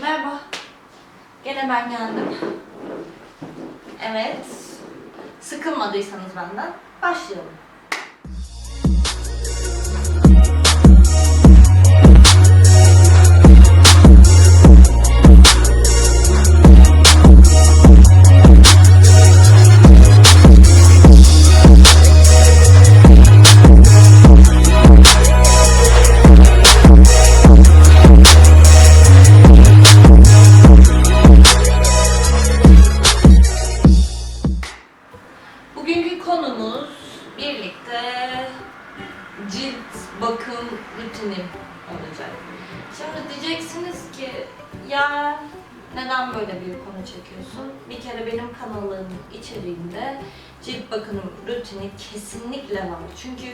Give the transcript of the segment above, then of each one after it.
Merhaba. Gene ben geldim. Evet. Sıkılmadıysanız benden başlayalım. Kesinlikle var. Çünkü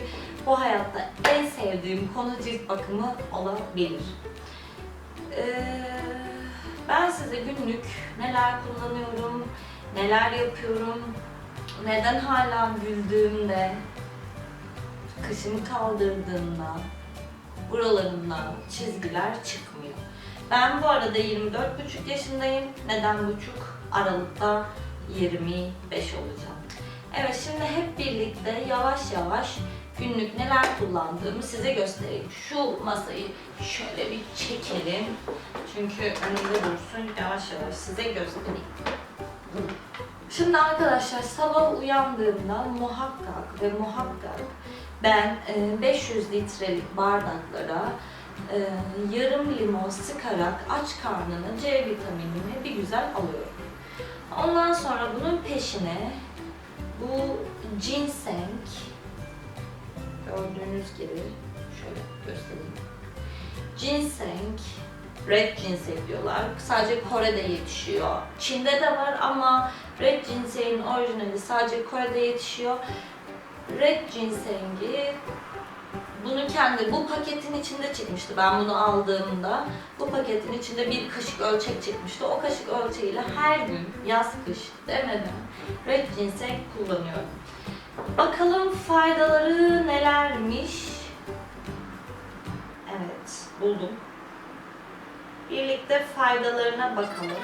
bu hayatta en sevdiğim konu cilt bakımı olabilir. Ee, ben size günlük neler kullanıyorum, neler yapıyorum, neden hala güldüğümde, kaşımı kaldırdığımda buralarımda çizgiler çıkmıyor. Ben bu arada 24,5 yaşındayım. Neden buçuk? Aralıkta 25 olacağım. Evet şimdi hep birlikte yavaş yavaş günlük neler kullandığımı size göstereyim. Şu masayı şöyle bir çekelim. Çünkü önümde dursun yavaş yavaş size göstereyim. Şimdi arkadaşlar sabah uyandığımda muhakkak ve muhakkak ben e, 500 litrelik bardaklara e, yarım limon sıkarak aç karnına C vitaminini bir güzel alıyorum. Ondan sonra bunun peşine bu ginseng gördüğünüz gibi şöyle göstereyim. Ginseng Red ginseng diyorlar. Sadece Kore'de yetişiyor. Çin'de de var ama Red ginseng'in orijinali sadece Kore'de yetişiyor. Red ginsengi bunu kendi bu paketin içinde çıkmıştı. Ben bunu aldığımda bu paketin içinde bir kaşık ölçek çıkmıştı. O kaşık ölçeğiyle her gün yaz kış demeden red ginseng kullanıyorum. Bakalım faydaları nelermiş? Evet, buldum. Birlikte faydalarına bakalım.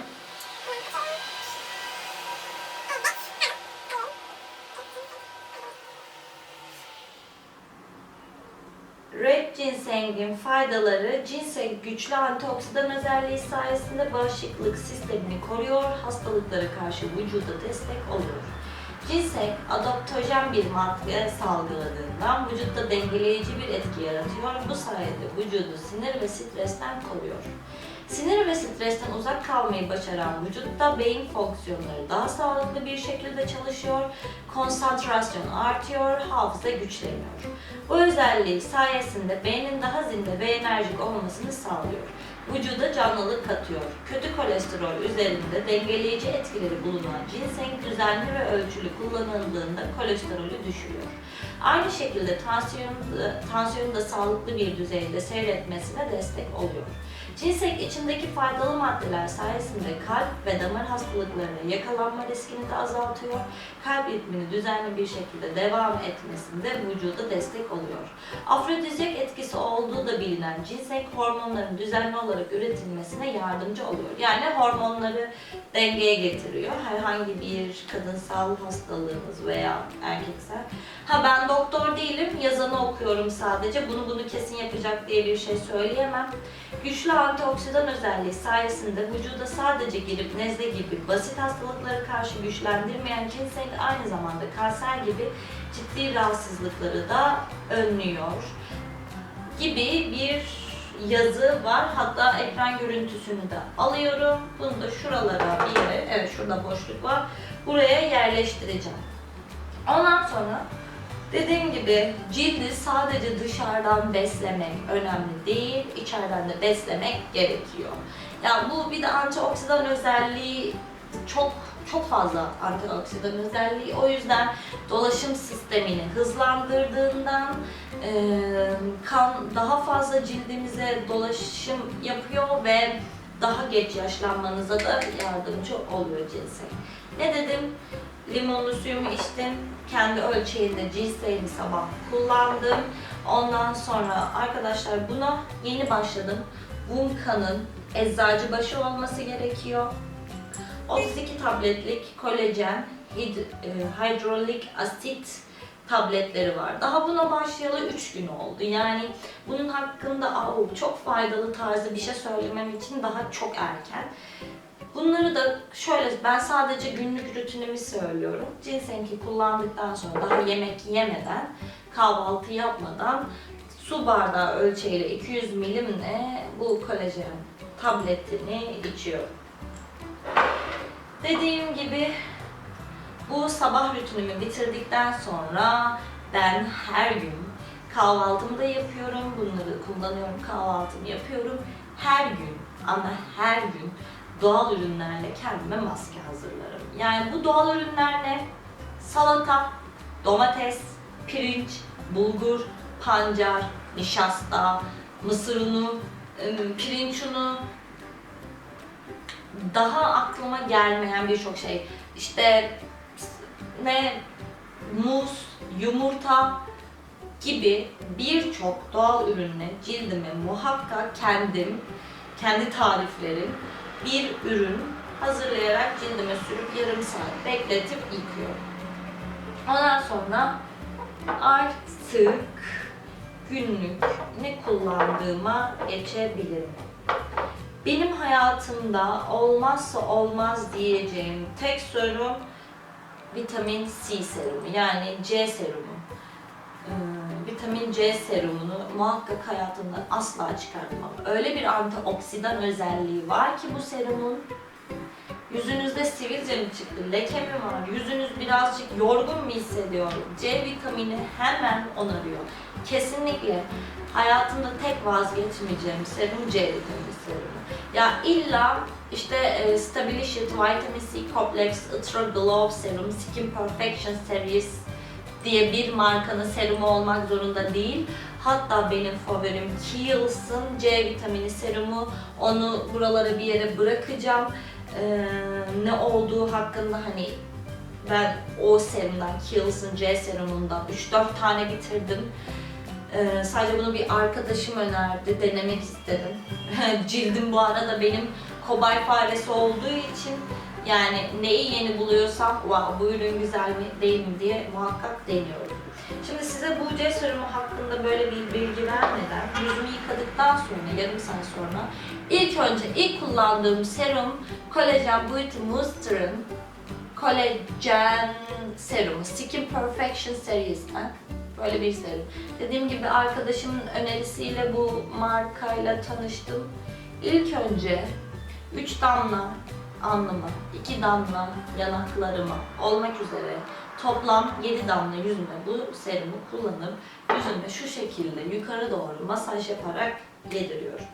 Red ginsengin faydaları ginseng güçlü antioksidan özelliği sayesinde bağışıklık sistemini koruyor, hastalıklara karşı vücuda destek oluyor. Ginseng adaptojen bir madde salgıladığından vücutta dengeleyici bir etki yaratıyor. Bu sayede vücudu sinir ve stresten koruyor. Sinir ve stresten uzak kalmayı başaran vücutta beyin fonksiyonları daha sağlıklı bir şekilde çalışıyor, konsantrasyon artıyor, hafıza güçleniyor. Bu özelliği sayesinde beynin daha zinde ve enerjik olmasını sağlıyor. Vücuda canlılık katıyor. Kötü kolesterol üzerinde dengeleyici etkileri bulunan ginseng düzenli ve ölçülü kullanıldığında kolesterolü düşürüyor. Aynı şekilde tansiyon, tansiyonu da sağlıklı bir düzeyde seyretmesine destek oluyor. Ginseng içindeki faydalı maddeler sayesinde kalp ve damar hastalıklarına yakalanma riskini de azaltıyor. Kalp ritmini düzenli bir şekilde devam etmesinde vücuda destek oluyor. Afrodizyak etkisi olduğu da bilinen ginseng hormonların düzenli olarak üretilmesine yardımcı oluyor. Yani hormonları dengeye getiriyor. Herhangi bir kadınsal hastalığınız veya erkeksel. Ha ben doktor değilim, yazanı okuyorum sadece. Bunu bunu kesin yapacak diye bir şey söyleyemem. Güçlü antioksidan özelliği sayesinde vücuda sadece girip nezle gibi basit hastalıklara karşı güçlendirmeyen ginseng aynı zamanda kanser gibi ciddi rahatsızlıkları da önlüyor gibi bir yazı var. Hatta ekran görüntüsünü de alıyorum. Bunu da şuralara bir yere, evet şurada boşluk var. Buraya yerleştireceğim. Ondan sonra dediğim gibi cildi sadece dışarıdan beslemek önemli değil, içeriden de beslemek gerekiyor. Yani bu bir de antioksidan özelliği çok çok fazla antioksidan özelliği. O yüzden dolaşım sistemini hızlandırdığından e, kan daha fazla cildimize dolaşım yapıyor ve daha geç yaşlanmanıza da yardımcı oluyor ginseng. Ne dedim? Limonlu suyumu içtim. Kendi ölçeğinde ginsengi sabah kullandım. Ondan sonra arkadaşlar buna yeni başladım. Vunka'nın eczacıbaşı olması gerekiyor. 32 tabletlik kolajen, hid, e, hidrolik asit tabletleri var. Daha buna başlayalı 3 gün oldu. Yani bunun hakkında "Au, çok faydalı tarzı bir şey söylemem için daha çok erken. Bunları da şöyle, ben sadece günlük rutinimi söylüyorum. Ginseng'i kullandıktan sonra daha yemek yemeden, kahvaltı yapmadan su bardağı ölçeğiyle 200 milimle bu kolajen tabletini içiyorum. Dediğim gibi bu sabah rutinimi bitirdikten sonra ben her gün kahvaltımı da yapıyorum. Bunları kullanıyorum, kahvaltımı yapıyorum. Her gün ama her gün doğal ürünlerle kendime maske hazırlarım. Yani bu doğal ürünler ne? Salata, domates, pirinç, bulgur, pancar, nişasta, mısır unu, ım, pirinç unu, daha aklıma gelmeyen birçok şey. İşte ne muz, yumurta gibi birçok doğal ürünle cildime muhakkak kendim, kendi tariflerim bir ürün hazırlayarak cildime sürüp yarım saat bekletip yıkıyorum. Ondan sonra artık günlük ne kullandığıma geçebilirim. Benim hayatımda olmazsa olmaz diyeceğim tek serum vitamin C serumu yani C serumu. Ee, vitamin C serumunu muhakkak hayatımdan asla çıkartmam. Öyle bir antioksidan özelliği var ki bu serumun Yüzünüzde sivilce mi çıktı, leke mi var, yüzünüz birazcık yorgun mu hissediyor? C vitamini hemen onarıyor. Kesinlikle hayatımda tek vazgeçmeyeceğim serum C vitamini serumu. Ya illa işte e, Stabilished Vitamin C Complex Ultra Glow Serum Skin Perfection Series diye bir markanın serumu olmak zorunda değil. Hatta benim favorim Kiehl's'ın C vitamini serumu. Onu buralara bir yere bırakacağım. Ee, ne olduğu hakkında hani ben o serumdan, Kiehl's'ın C serumundan 3-4 tane bitirdim. Ee, sadece bunu bir arkadaşım önerdi, denemek istedim. Cildim bu arada benim kobay faresi olduğu için yani neyi yeni buluyorsam wow, bu ürün güzel mi değil mi diye muhakkak deniyorum. Şimdi size bu C serumu hakkında böyle bir bilgi vermeden yüzümü yıkadıktan sonra yarım saat sonra ilk önce ilk kullandığım serum Collagen Beauty Booster'ın Collagen serumu Skin Perfection serisinden böyle bir serum. Dediğim gibi arkadaşımın önerisiyle bu markayla tanıştım. İlk önce 3 damla alnıma, 2 damla yanaklarıma olmak üzere toplam 7 damla yüzüme bu serumu kullanıp yüzüme şu şekilde yukarı doğru masaj yaparak yediriyorum.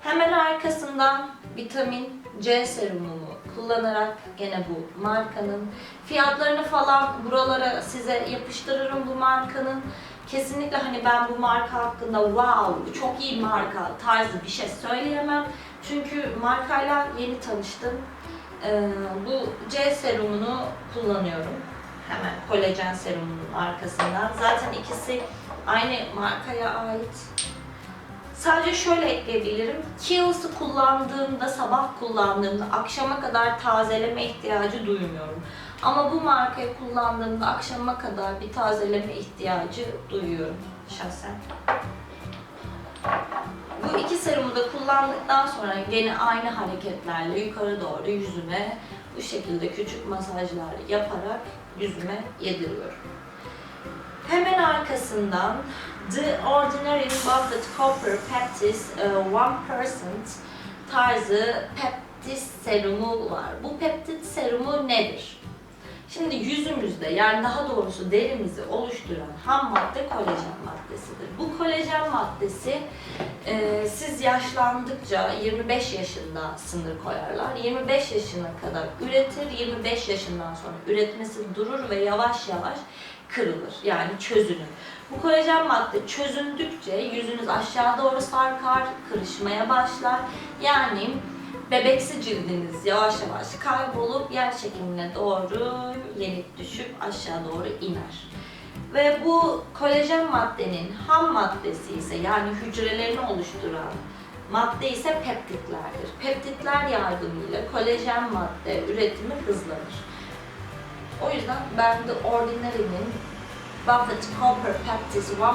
Hemen arkasından vitamin C serumumu kullanarak gene bu markanın fiyatlarını falan buralara size yapıştırırım bu markanın. Kesinlikle hani ben bu marka hakkında wow çok iyi marka tarzı bir şey söyleyemem. Çünkü markayla yeni tanıştım. Ee, bu C serumunu kullanıyorum. Hemen kolajen serumunun arkasından. Zaten ikisi aynı markaya ait. Sadece şöyle ekleyebilirim. Kiehl's'ı kullandığımda, sabah kullandığımda akşama kadar tazeleme ihtiyacı duymuyorum. Ama bu markayı kullandığımda akşama kadar bir tazeleme ihtiyacı duyuyorum şahsen. Bu iki serumu da kullandıktan sonra gene aynı hareketlerle yukarı doğru yüzüme bu şekilde küçük masajlar yaparak yüzüme yediriyorum. Hemen arkasından The Ordinary Buffett Copper Peptis e, 1% tarzı peptis serumu var. Bu peptit serumu nedir? Şimdi yüzümüzde yani daha doğrusu derimizi oluşturan ham madde kolajen maddesidir. Bu kolajen maddesi e, siz yaşlandıkça 25 yaşında sınır koyarlar. 25 yaşına kadar üretir, 25 yaşından sonra üretmesi durur ve yavaş yavaş kırılır yani çözünür. Bu kolajen madde çözündükçe yüzünüz aşağı doğru sarkar, kırışmaya başlar. Yani bebeksi cildiniz yavaş yavaş kaybolup yer çekimine doğru yenik düşüp aşağı doğru iner. Ve bu kolajen maddenin ham maddesi ise yani hücrelerini oluşturan madde ise peptitlerdir. Peptitler yardımıyla kolajen madde üretimi hızlanır. O yüzden ben de Ordinary'nin Buffett Copper Peptides 1%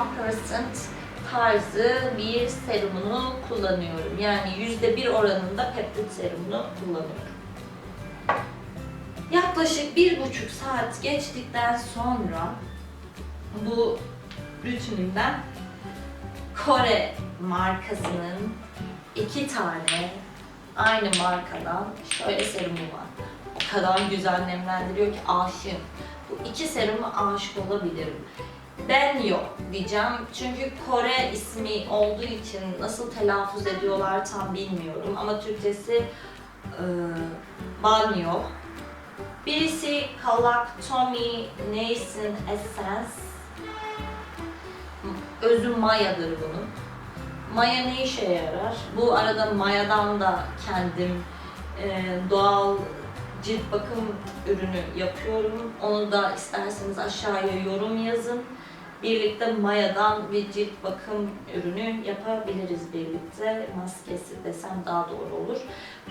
tarzı bir serumunu kullanıyorum. Yani %1 oranında peptit serumunu kullanıyorum. Yaklaşık bir buçuk saat geçtikten sonra bu rutinimden Kore markasının iki tane aynı markadan şöyle serumu var. O kadar güzel nemlendiriyor ki aşığım. Bu iki seruma aşık olabilirim. Ben yok diyeceğim çünkü Kore ismi olduğu için nasıl telaffuz ediyorlar tam bilmiyorum ama Türkçesi e, banyo. Birisi Kalaktomi Neysin Essence. Özü mayadır bunun. Maya ne işe yarar? Bu arada mayadan da kendim e, doğal cilt bakım ürünü yapıyorum. Onu da isterseniz aşağıya yorum yazın. Birlikte mayadan bir cilt bakım ürünü yapabiliriz birlikte. Maskesi desem daha doğru olur.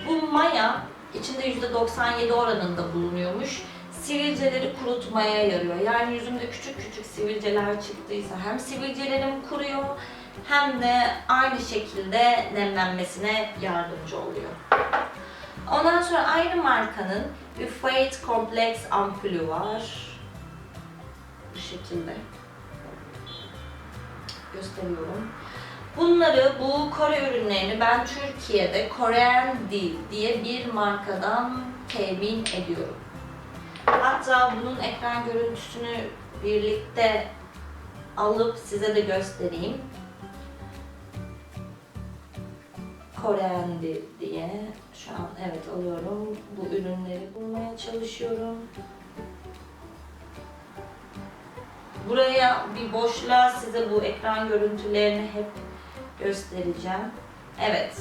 Bu maya içinde %97 oranında bulunuyormuş. Sivilceleri kurutmaya yarıyor. Yani yüzümde küçük küçük sivilceler çıktıysa hem sivilcelerim kuruyor hem de aynı şekilde nemlenmesine yardımcı oluyor. Ondan sonra aynı markanın Fate Complex ampulü var. Bu şekilde. Gösteriyorum. Bunları, bu Kore ürünlerini ben Türkiye'de Korean Deal diye bir markadan temin ediyorum. Hatta bunun ekran görüntüsünü birlikte alıp size de göstereyim. Korean Deal diye şu an evet alıyorum. Bu ürünleri bulmaya çalışıyorum. Buraya bir boşluğa size bu ekran görüntülerini hep göstereceğim. Evet.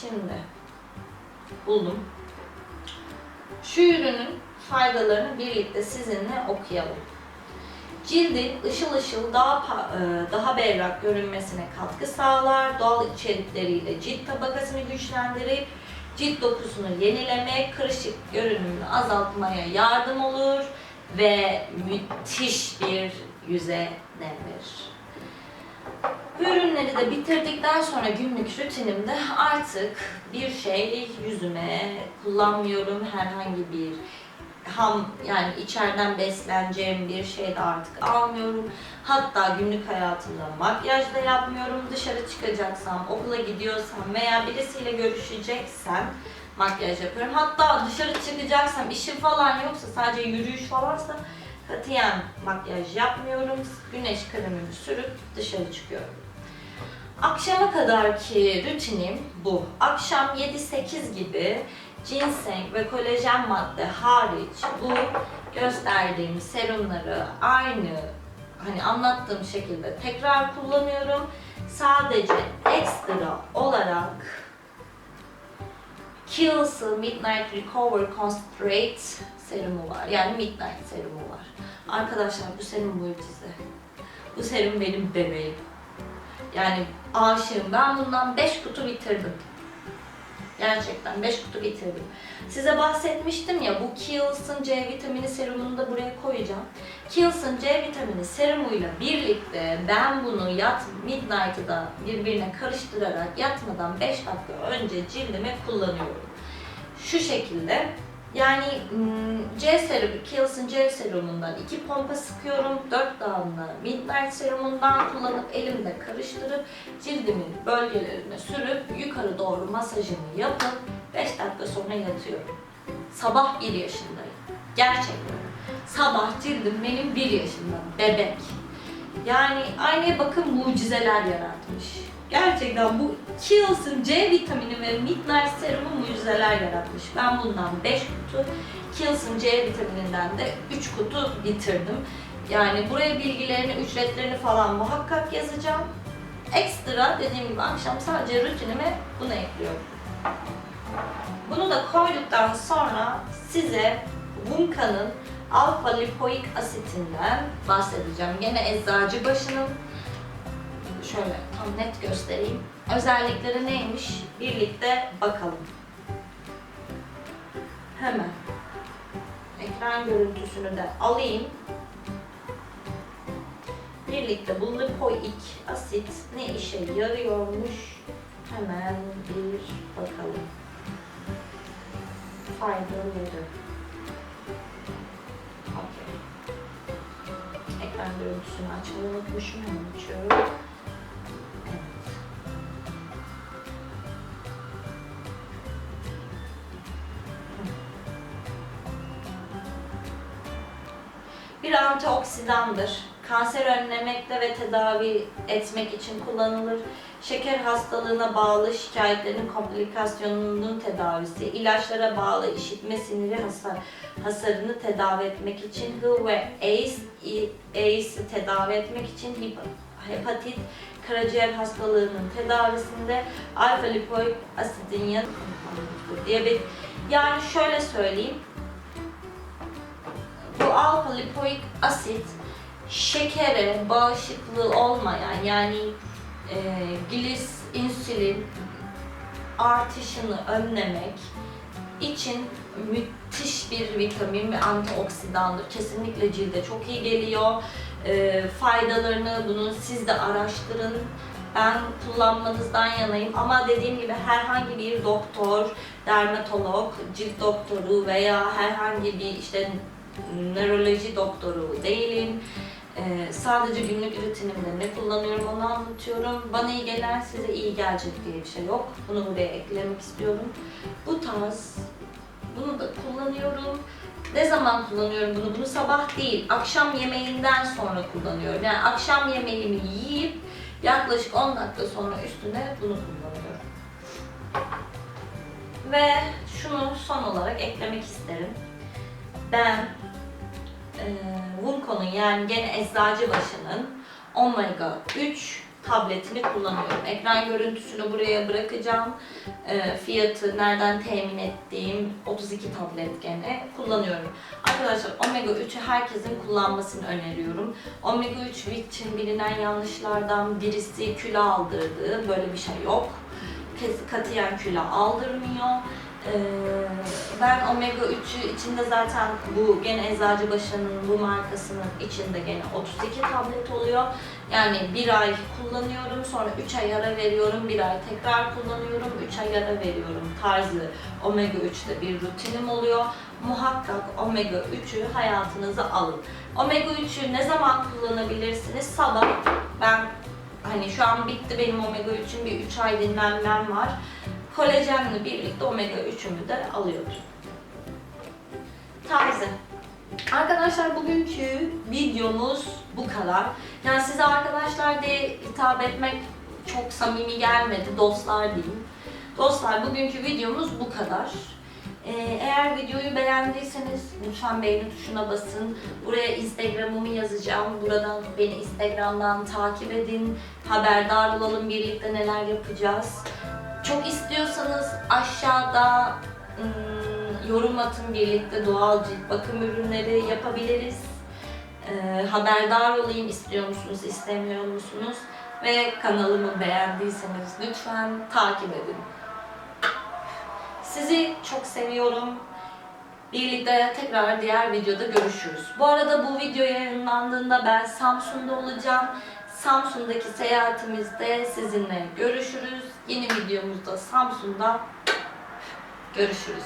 Şimdi buldum. Şu ürünün faydalarını birlikte sizinle okuyalım. Cildin ışıl ışıl daha e, daha berrak görünmesine katkı sağlar. Doğal içerikleriyle cilt tabakasını güçlendirip cilt dokusunu yenileme, kırışık görünümünü azaltmaya yardım olur ve müthiş bir yüze nem ürünleri de bitirdikten sonra günlük rutinimde artık bir şey yüzüme kullanmıyorum. Herhangi bir ham yani içeriden besleneceğim bir şey de artık almıyorum. Hatta günlük hayatımda makyaj da yapmıyorum. Dışarı çıkacaksam, okula gidiyorsam veya birisiyle görüşeceksem makyaj yapıyorum. Hatta dışarı çıkacaksam, işim falan yoksa sadece yürüyüş falansa katiyen makyaj yapmıyorum. Güneş kremimi sürüp dışarı çıkıyorum. Akşama kadarki rutinim bu. Akşam 7-8 gibi ginseng ve kolajen madde hariç bu gösterdiğim serumları aynı hani anlattığım şekilde tekrar kullanıyorum. Sadece ekstra olarak Kiehl's Midnight Recover Concentrate serumu var. Yani Midnight serumu var. Arkadaşlar bu serum mucize. Bu serum benim bebeğim. Yani aşığım. Ben bundan 5 kutu bitirdim. Gerçekten 5 kutu bitirdim. Size bahsetmiştim ya bu Kiehl's'ın C vitamini serumunu da buraya koyacağım. Kiehl's'ın C vitamini serumuyla birlikte ben bunu yat Midnight'ı da birbirine karıştırarak yatmadan 5 dakika önce cildime kullanıyorum. Şu şekilde yani C serumu, Kiehl's'ın C serumundan iki pompa sıkıyorum. 4 damla Midnight serumundan kullanıp elimde karıştırıp cildimin bölgelerine sürüp yukarı doğru masajımı yapıp 5 dakika sonra yatıyorum. Sabah 1 yaşındayım. Gerçekten. Sabah cildim benim 1 yaşında. Bebek. Yani aynaya bakın mucizeler yaratmış. Gerçekten bu Kiehl's'ın C vitamini ve Midnight serumu mucizeler yaratmış. Ben bundan 5 kutu, Kiehl's'ın C vitamininden de 3 kutu bitirdim. Yani buraya bilgilerini, ücretlerini falan muhakkak yazacağım. Ekstra dediğim gibi akşam sadece rutinime bunu ekliyorum. Bunu da koyduktan sonra size Vunca'nın alfa lipoik asitinden bahsedeceğim. Gene eczacı başının şöyle tam net göstereyim. Özellikleri neymiş? Birlikte bakalım. Hemen ekran görüntüsünü de alayım. Birlikte bu lipoik asit ne işe yarıyormuş? Hemen bir bakalım. Faydaları. Okey. Ekran görüntüsünü açmayı unutmuşum. Hemen açıyorum. Bir antioksidandır. Kanser önlemekte ve tedavi etmek için kullanılır. Şeker hastalığına bağlı şikayetlerin komplikasyonunun tedavisi, ilaçlara bağlı işitme siniri hasar, hasarını tedavi etmek için, HIV ve AIDS, AIDS'i tedavi etmek için, hepatit, karaciğer hastalığının tedavisinde alfa lipoik asidin yan diyabet. Yani şöyle söyleyeyim, alfa lipoik asit şekere bağışıklığı olmayan yani e, glis insülin artışını önlemek için müthiş bir vitamin ve antioksidandır. Kesinlikle cilde çok iyi geliyor. E, faydalarını bunun siz de araştırın. Ben kullanmanızdan yanayım ama dediğim gibi herhangi bir doktor, dermatolog, cilt doktoru veya herhangi bir işte nöroloji doktoru değilim. Ee, sadece günlük rutinimde ne kullanıyorum onu anlatıyorum. Bana iyi gelen size iyi gelecek diye bir şey yok. Bunu buraya eklemek istiyorum. Bu tarz bunu da kullanıyorum. Ne zaman kullanıyorum bunu? Bunu sabah değil, akşam yemeğinden sonra kullanıyorum. Yani akşam yemeğimi yiyip yaklaşık 10 dakika sonra üstüne bunu kullanıyorum. Ve şunu son olarak eklemek isterim. Ben e, Wunko'nun yani gene Eczacıbaşı'nın Omega 3 tabletini kullanıyorum. Ekran görüntüsünü buraya bırakacağım. E, fiyatı nereden temin ettiğim 32 tablet gene kullanıyorum. Arkadaşlar Omega 3'ü herkesin kullanmasını öneriyorum. Omega 3 için bilinen yanlışlardan birisi kilo aldırdığı böyle bir şey yok. Katiyen kilo aldırmıyor. Ee, ben omega 3'ü içinde zaten bu gene Eczacıbaşı'nın bu markasının içinde gene 32 tablet oluyor. Yani bir ay kullanıyorum sonra 3 ay ara veriyorum, bir ay tekrar kullanıyorum, 3 ay ara veriyorum tarzı omega 3'te bir rutinim oluyor. Muhakkak omega 3'ü hayatınıza alın. Omega 3'ü ne zaman kullanabilirsiniz? Sabah ben hani şu an bitti benim omega 3'ün bir 3 ay dinlenmem var kolajenle birlikte omega 3'ümü de alıyorum. Taze. Arkadaşlar bugünkü videomuz bu kadar. Yani size arkadaşlar diye hitap etmek çok samimi gelmedi. Dostlar diyeyim. Dostlar bugünkü videomuz bu kadar. Ee, eğer videoyu beğendiyseniz lütfen beğeni tuşuna basın. Buraya Instagram'ımı yazacağım. Buradan beni Instagram'dan takip edin. Haberdar olalım birlikte neler yapacağız. Çok istiyorsanız aşağıda ım, yorum atın birlikte doğal cilt bakım ürünleri yapabiliriz. Ee, haberdar olayım istiyor musunuz, istemiyor musunuz? Ve kanalımı beğendiyseniz lütfen takip edin. Sizi çok seviyorum. Birlikte tekrar diğer videoda görüşürüz. Bu arada bu video yayınlandığında ben Samsun'da olacağım. Samsun'daki seyahatimizde sizinle görüşürüz. Yeni videomuzda Samsun'da görüşürüz.